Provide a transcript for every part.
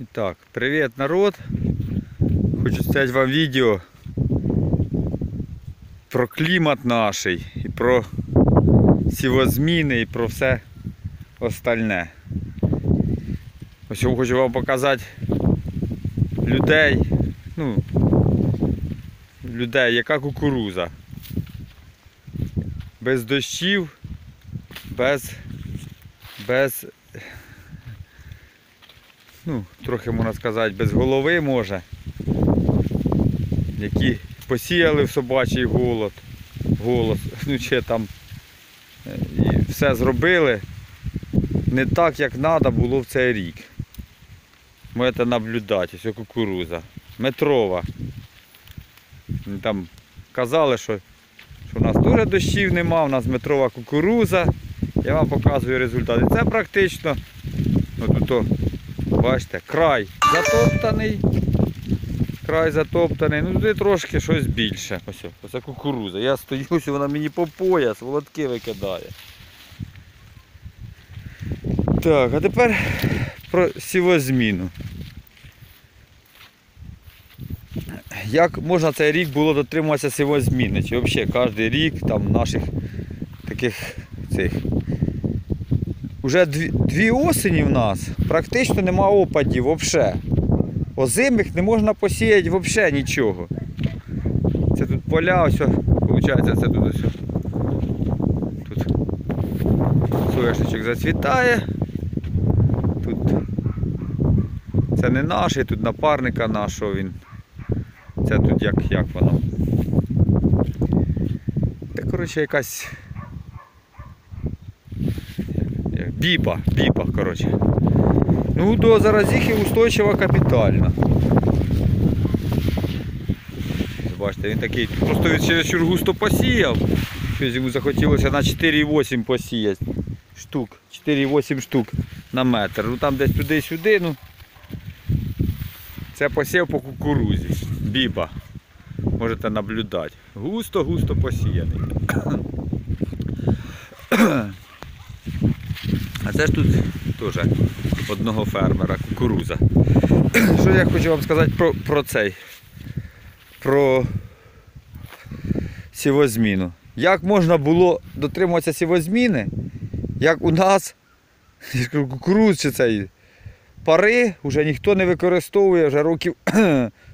І так, привіт народ. Хочу зняти вам відео про клімат наш і про сівозміни і про все остальне. Ось хочу вам показати людей, ну, людей, яка кукуруза. Без дощів, без, без ну, трохи можна сказати, без голови може, які посіяли в собачий голод, голос, ну чи там е, і все зробили не так, як треба було в цей рік. Можете наблюдати, ось кукуруза. Метрова. Там казали, що, що у нас дуже дощів нема, у нас метрова кукуруза. Я вам показую результати. Це практично. Ну, тут Бачите, край затоптаний. Край затоптаний. Ну туди трошки щось більше. Ось, ось кукуруза. Я стою, ось вона мені по пояс, володки викидає. Так, а тепер про сівозміну. Як можна цей рік було дотримуватися сівозміни? Чи взагалі кожен рік там наших таких цих Уже дві, дві осені в нас практично нема опадів взагалі. Озимих не можна посіяти взагалі нічого. Це тут поля, ось, виходить, це тут ось. Тут соняшничок зацвітає. Тут це не наш, тут напарника нашого він. Це тут як, як воно. Це коротше якась як Біба, біба, коротше. Ну, до заразихи устойчива капітальна. Бачите, він такий, просто він через густо посіяв. Щось йому захотілося на 4,8 посіяти штук. 4,8 штук на метр. Ну там десь туди-сюди, ну. Це посів по кукурузі. Біба. Можете наблюдати. Густо-густо посіяний. А це ж тут теж одного фермера, кукуруза. Що я хочу вам сказати про, про цей, про сівозміну. Як можна було дотримуватися сівозміни, як у нас кукуруз чи цей пари вже ніхто не використовує, вже років,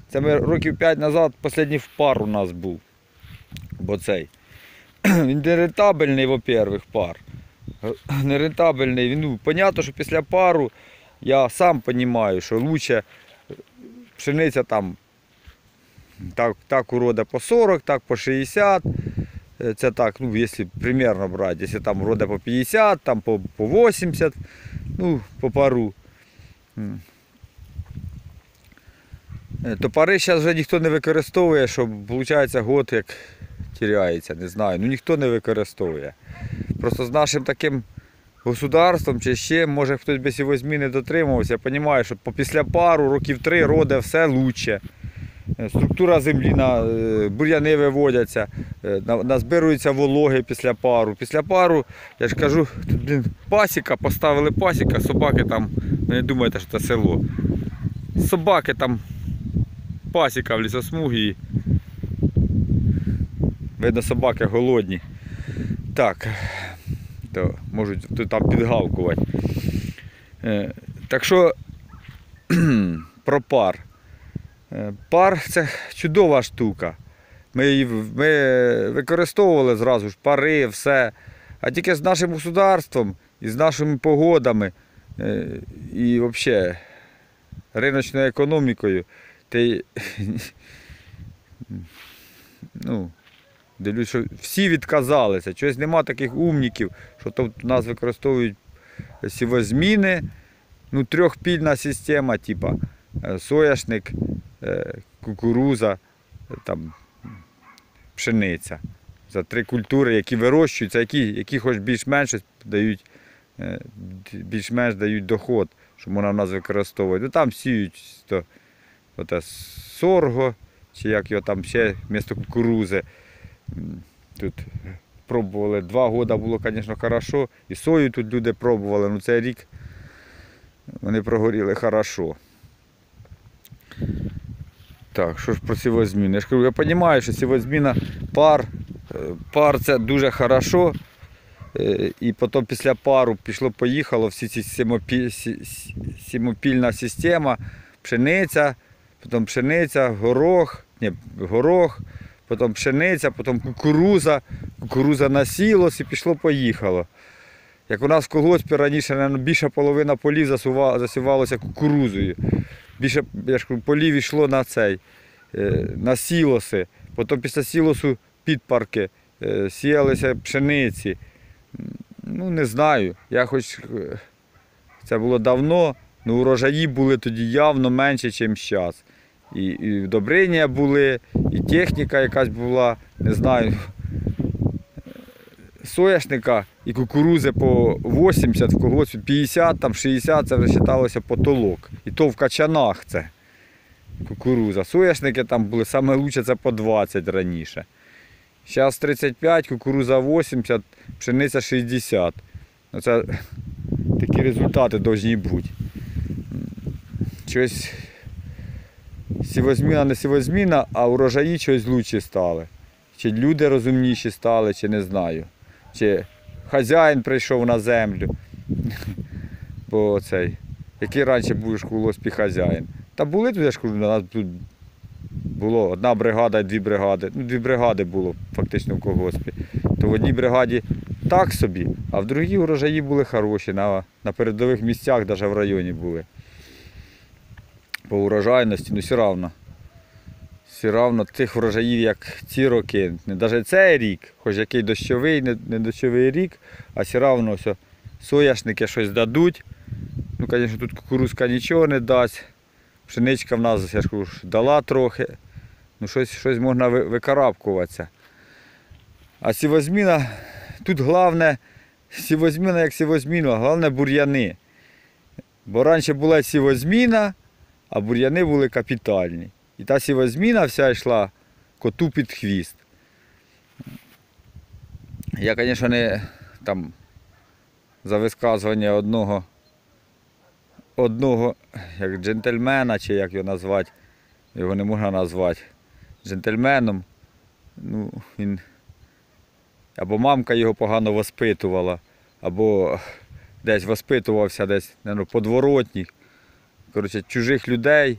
це ми років 5 назад останній пар у нас був. Бо цей. Він нерентабельний, во-первых, пар нерентабельний. Він, Ну, понятно, що після пару я сам розумію, що краще пшениця там так, так урода по 40, так по 60. Е, Це так, ну, якщо примерно брати, якщо там урода по 50, там по, по 80, ну, по пару. Е, То пари зараз вже ніхто не використовує, що виходить год як тіряється, не знаю. Ну ніхто не використовує. Просто з нашим таким государством чи ще, може хтось без його зміни дотримувався, я розумію, що після пару, років три роде все краще. Структура землі, на, е, бур'яни виводяться, е, назбируються вологи після пару. Після пару, я ж кажу, тут блін, пасіка, поставили пасіка, собаки там, ви не думаєте, що це село. Собаки там, пасіка в лісосмугі. Видно, собаки голодні. Так, то можуть там підгавкувати. Е, так що про пар. Е, Пар це чудова штука. Ми її ми використовували зразу ж пари, все. А тільки з нашим государством і з нашими погодами е, і взагалі риночною економікою, й, ну, Дивлюсь, що всі відказалися. Чогось нема таких умників, що тут у нас використовують сівозміни. Ну, трьохпільна система, типа е, соняшник, е, кукуруза, е, там, пшениця. За три культури, які вирощуються, які, які хоч більш-менш дають, більш-менш дають доход, що можна в нас використовувати. Ну там сіють то, сорго, чи як його там ще вмісто кукурузи. Тут пробували два роки було, звісно, хорошо. І сою тут люди пробували, ну цей рік вони прогоріли хорошо. Так, що ж про сівозміну? Я ж кажу, я розумію, що сівозміна пар, е, пар це дуже хорошо. Е, І потім після пару пішло-поїхало всі ці сімопі... сі- сі- сімопільна система, пшениця, потім пшениця, горох, ні, горох, потім пшениця, потім кукуруза, кукуруза насілось і пішло-поїхало. Як у нас в колгоспі раніше наверно, більша половина полів засівалося кукурузою. Більше я ж кажу, полів йшло на цей, е, на сілоси. Потім після сілосу підпарки, е, сіялися пшениці. Ну, не знаю. Я хоч е, це було давно, але урожаї були тоді явно менше, ніж зараз. І, і удобрення були, і техніка якась була, не знаю. Соняшника і кукурузи по 80 в колгоспі, 50, там 60 це вже вважалося потолок. І то в качанах це кукуруза. Соняшники там були лучше це по 20 раніше. Зараз 35, кукуруза 80, пшениця 60. Оце такі результати повинні бути. Щось сівозміна не сівозміна, а урожаї щось лучші стали. Чи люди розумніші стали, чи не знаю. Чи хазяїн прийшов на землю. Бо цей, який раніше був колоспі хазяїн. Та були тут, я ж кажу, у нас тут було одна бригада дві бригади. Ну, дві бригади було фактично в колгоспі. То в одній бригаді так собі, а в другій урожаї були хороші, на, на передових місцях, навіть в районі були. По урожайності, ну все одно. Все одно тих врожаїв, як ці роки, навіть цей рік, хоч який дощовий, не, не дощовий рік, а все одно все, соняшники щось дадуть. Ну, звісно, тут кукурузка нічого не дасть. Пшеничка в нас, я ж кажу, дала трохи. Ну, щось, щось можна ви- викарабкуватися. А сівозміна, тут головне, сівозміна як сівозміна, головне бур'яни. Бо раніше була сівозміна, а бур'яни були капітальні. І та сівозміна вся йшла коту під хвіст. Я, звісно, не там за висказування одного, одного як джентльмена, чи як його назвати, його не можна назвати джентльменом. Ну, він або мамка його погано воспитувала, або десь воспитувався десь, наверно, подворотній. Коротше, чужих людей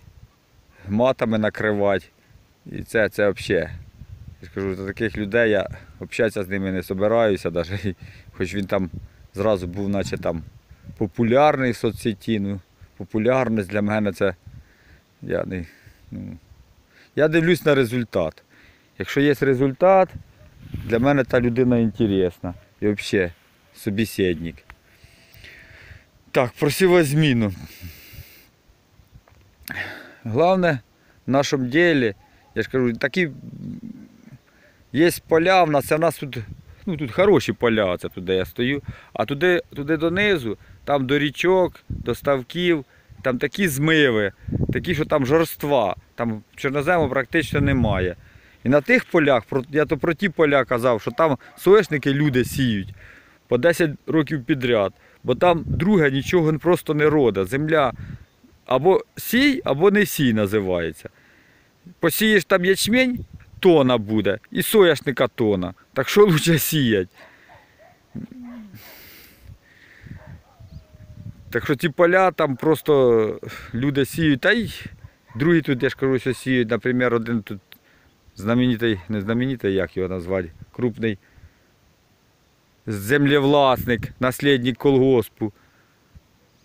матами накривати. І це, це взагалі. Я ж кажу, до таких людей я общатися з ними не собираюся, навіть, хоч він там зразу був, наче там популярний в соцсеті. Ну, популярність для мене це. Я, не, ну, я дивлюсь на результат. Якщо є результат, для мене та людина інтересна. І взагалі собеседник. Так, про сівозміну. Головне в нашому ділі, я ж кажу, такі є поля в нас, а нас тут, ну, тут хороші поля, це тут, я стою, а туди, туди донизу, там до річок, до ставків, там такі змиви, такі, що там жорства, там чорнозему практично немає. І на тих полях, я то про ті поля казав, що там соняшники люди сіють по 10 років підряд, бо там друге нічого просто не рода. Земля або сій, або не сій називається. Посієш там ячмень, тона буде, і соняшника тона. Так що лучше сіять? Так що ці поля там просто люди сіють, та й другі тут, я ж кажу, що сіють, наприклад, один тут знаменитий, не знаменитий, як його назвати, крупний землевласник, наслідник колгоспу.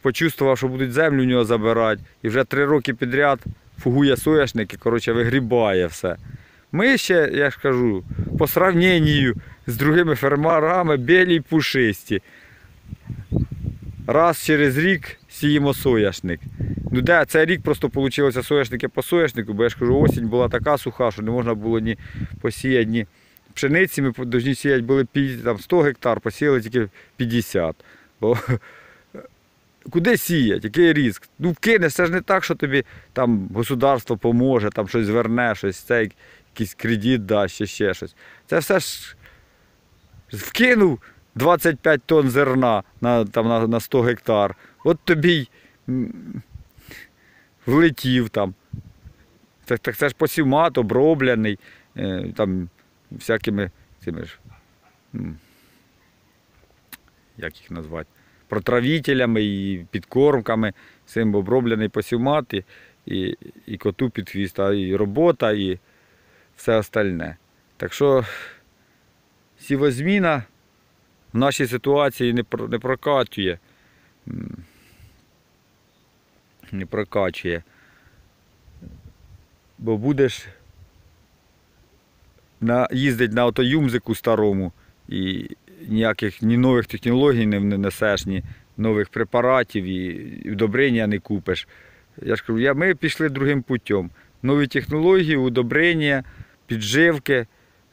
Почувствував, що будуть землю у нього забирати. І вже три роки підряд фугує соняшники, коротше, вигрібає все. Ми ще, я ж кажу, по сравненню з другими фермерами білі пушисті. Раз через рік сіємо соняшник. Ну де, цей рік просто вийшло соняшники по соняшнику, бо я ж кажу, осінь була така суха, що не можна було ні посіяти, ні пшениці. Ми повинні сіяти були 100 гектар, посіяли тільки 50. Бо куди сіять, який ризик? Ну вкинеш, це ж не так, що тобі там государство поможе, там щось зверне, щось це, якийсь кредит дасть, чи ще щось. Це все ж вкинув 25 тонн зерна на, там, на, на 100 гектар. От тобі влетів там. так, так це ж посівмат оброблений, е, там всякими цими ж, як їх назвати, протравителями і підкормками, цим оброблений посівмат і, і, і коту під хвіст, а і робота, і все остальне. Так що сівозміна в нашій ситуації не, не прокачує. Не прокачує. Бо будеш на, їздити на автоюмзику старому і ніяких ні нових технологій не не несеш, ні нових препаратів і, удобрення не купиш. Я ж кажу, я, ми пішли другим путем. Нові технології, удобрення, підживки,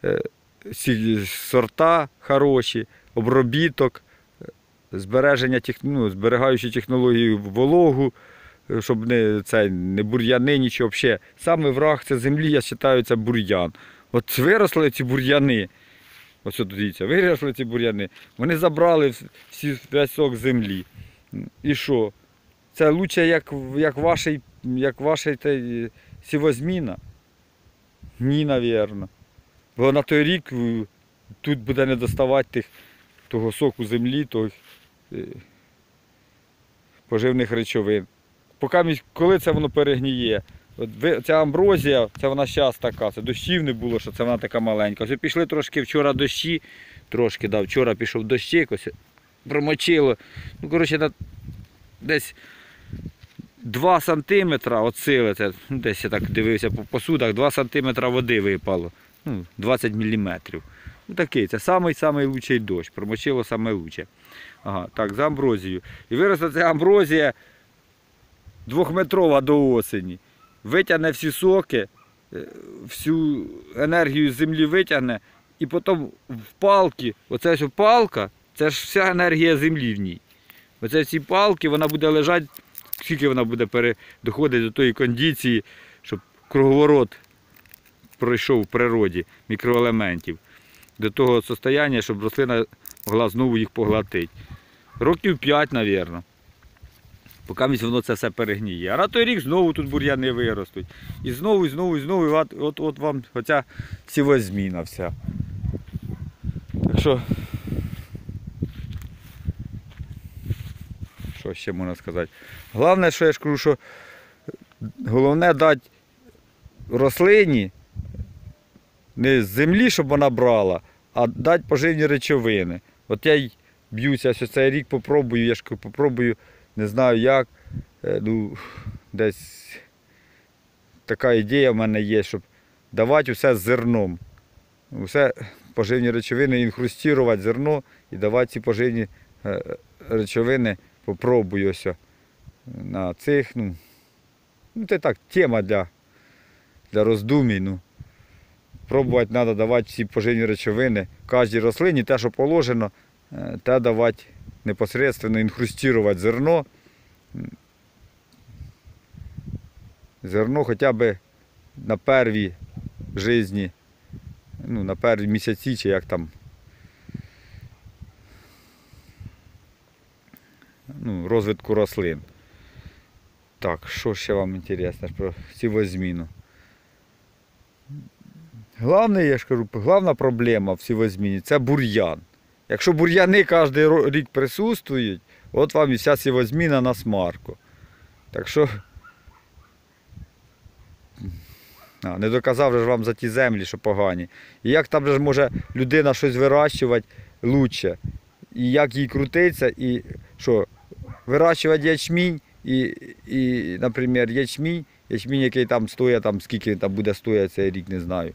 е, сорта хороші, обробіток, е, збереження ну, зберігаючи технології вологу, е, щоб не, це, не бур'яни, нічого. Взагалі, саме враг це землі, я вважаю, це бур'ян. От виросли ці бур'яни. Ось тут дивіться, виросли ці бур'яни. Вони забрали всі весь сок землі. І що? Це лучше, як, як вашій, як вашій сівозміна? Ні, навірно. Бо на той рік е, тут буде не доставати тих, того соку землі, тих е, поживних речовин. Поки, коли це воно перегніє, Ця амброзія, це вона зараз така, це дощів не було, що це вона така маленька. Ось пішли трошки вчора дощі, трошки, да, вчора пішов дощик, ось промочило. Ну, коротше, десь 2 сантиметра от це, ну, десь я так дивився по посудах, 2 сантиметра води випало. Ну, 20 міліметрів. Ну, такий, це самий-самий дощ, промочило лучше. Ага, так, за амброзію. І виросла ця амброзія двохметрова до осені. Витягне всі соки, е, всю енергію з землі витягне, і потім в палки, оце ось палка, це ж вся енергія землі в ній. Оце ці палки, вона буде лежати, скільки вона буде доходити до тої кондиції, щоб круговорот пройшов в природі мікроелементів, до того состояння, щоб рослина могла знову їх поглотити. Років 5, мабуть. Поки воно це все перегніє. А на той рік знову тут бур'яни виростуть. І знову, і знову, і знову, і от, от, от вам оця сівозміна вся. Так що. Що ще можна сказати? Головне, що я ж кажу, що головне дати рослині не з землі, щоб вона брала, а дати поживні речовини. От я й б'юся, що цей рік попробую, я ж попробую, не знаю як. е, Ну, десь така ідея в мене є, щоб давати усе з зерном. Усе поживні речовини, інхрустувати зерно і давати ці поживні е, речовини, попробую на цих. Ну, ну це так, тема для, для роздумій. Ну. Пробувати треба давати всі поживні речовини кожній рослині, те, що положено, е, те давати непосередньо інхрустувати зерно. Зерно хоча б на первій житті, ну, на перві місяці, чи як там. Ну, розвитку рослин. Так, що ще вам інтересно про сівозміну? Головне, я ж кажу, головна проблема в сівозміні це бур'ян. Якщо бур'яни кожен рік присутствують, от вам і вся сівозміна на смарку. Так що. А, не доказав же вам за ті землі, що погані. І як там же може людина щось вирощувати лучше, і як їй крутиться, і що, вирощувати ячмінь, і, і наприклад, ячмінь, ячмінь, який там стоїть, там, скільки там буде стояти цей рік, не знаю.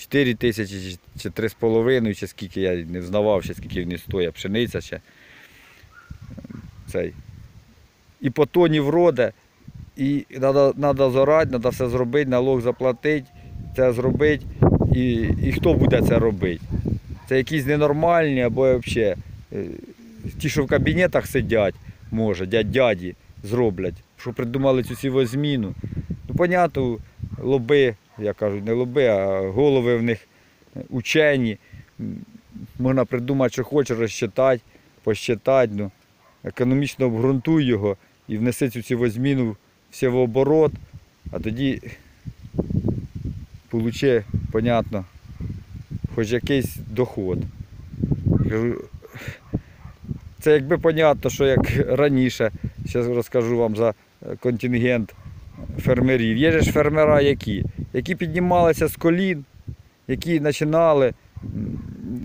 4 тисячі чи 3,5, чи скільки я не взнавав ще, скільки він стоїть, пшениця ще. Цей. І по тоні вроде, і треба зорати, треба все зробити, налог заплатити, це зробити. І, і хто буде це робити? Це якісь ненормальні або взагалі ті, що в кабінетах сидять, може, дядь дяді зроблять, що придумали цю сівозміну. Ну, понятно, лоби, я кажу, не лоби, а голови в них учені. Можна придумати, що хочеш, розчитати, посчитати. Ну, економічно обґрунтуй його і внеси цю сівозміну в сівооборот, а тоді получи, понятно, хоч якийсь доход. Це якби понятно, що як раніше, зараз розкажу вам за контингент фермерів. Є ж фермера які? Які піднімалися з колін, які починали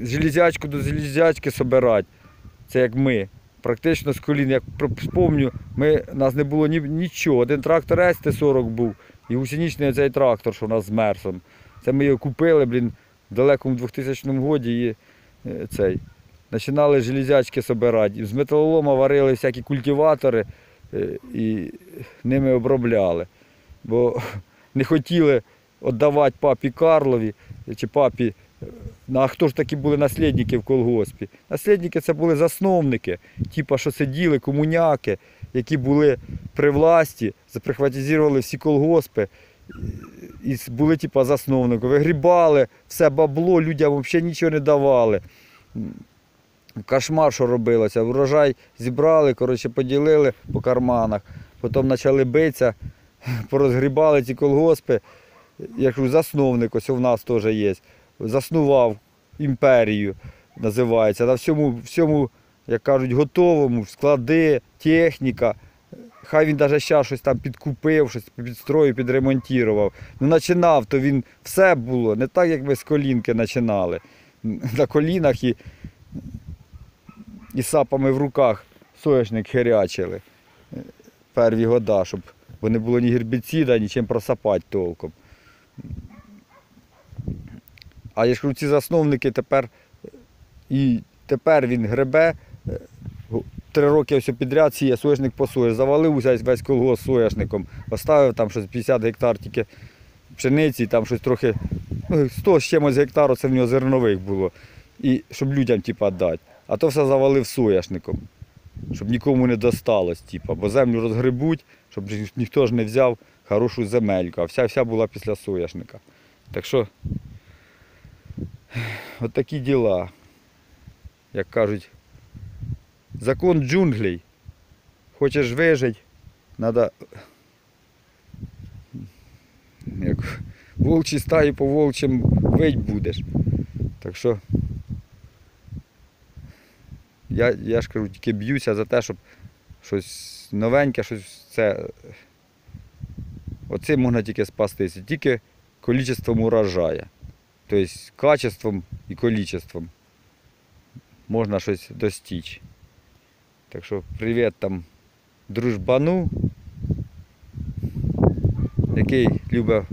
железячку до железячки собирати. Це як ми. Практично з колін, як пам'ятаю, ми, у нас не було ні, нічого. Один трактор С-40 був і гусеничний цей трактор, що у нас з Мерсом. Це ми його купили, блін, в далекому 2000 році і е, цей. Починали железячки собирати. З металолома варили всякі культиватори е, і ними обробляли. Бо не хотіли віддавати папі Карлові чи папі. Ну, а хто ж такі були наслідники в колгоспі? Наслідники це були засновники, типа, що сиділи, комуняки, які були при власті, заприхватизували всі колгоспи і були типа засновниками. Вигрібали все бабло, людям взагалі нічого не давали. Кошмар, що робилося. Урожай зібрали, коротше, поділили по карманах, потім почали битися, порозгрібали ці колгоспи. Я кажу, засновник, ось у нас теж є. Заснував імперію, називається. На всьому, всьому, як кажуть, готовому, склади, техніка. Хай він навіть ще щось там підкупив, щось підстроїв, підремонтував. Ну, починав, то він все було, не так, як ми з колінки починали. На колінах і, і сапами в руках соняшник херячили. е, Перві года, щоб бо не було ні гербіцида, нічим просапати толком. А я ж кажу, ці засновники тепер і тепер він гребе. е, Три роки все підряд сіє соняшник по сої. Завалив весь колгосп соняшником. Оставив там щось 50 гектар тільки пшениці, там щось трохи. Ну, 100 з чимось гектару це в нього зернових було. І щоб людям типа, дати. А то все завалив соняшником. Щоб нікому не досталось, типа, бо землю розгребуть, щоб ніхто ж не взяв хорошу земельку, а вся вся була після соняшника. Так що от такі діла. Як кажуть, закон джунглей. Хочеш вижити, треба як волчі стаї по волчим вить будеш. Так що я, я ж кажу, тільки б'юся за те, щоб щось новеньке, щось це. Оцим можна тільки спастися, тільки количеством урожая. Тобто качеством і количеством можна щось достичь. Так що привіт там дружбану, який любить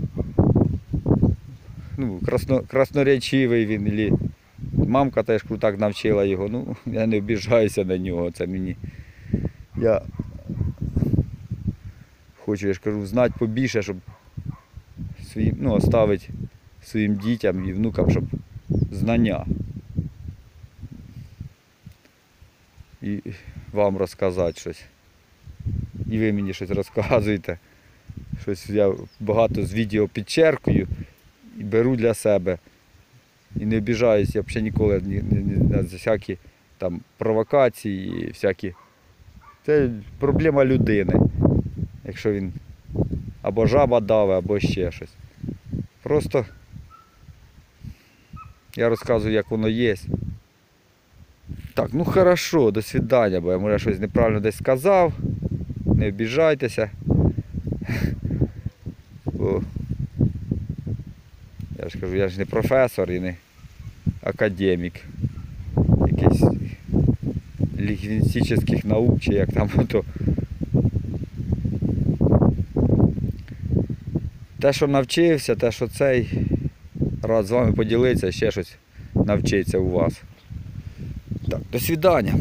ну, красно, красноречивий він, ілі мамка теж так навчила його. Ну, я не обіжаюся на нього. Це мені. Я хочу, я ж кажу, знати побільше, щоб своїм, ну, оставити своїм дітям і внукам, щоб знання. І вам розказати щось. І ви мені щось розказуєте. Щось я багато з відео підчеркую і беру для себе. І не обіжаюсь, я взагалі ніколи ні, ні, ні, на всякі там провокації і всякі. Це проблема людини. Якщо він або жаба даве, або ще щось. Просто я розказую, як воно є. Так, ну хорошо, до свидання, бо я може щось неправильно десь сказав. Не обіжайтеся. Бо я ж кажу, я ж не професор і не академік. Якийсь лінгвістичних наук, чи як там то. Те, що навчився, те, що цей, рад з вами поділитися, ще щось навчиться у вас. Так, до свидання.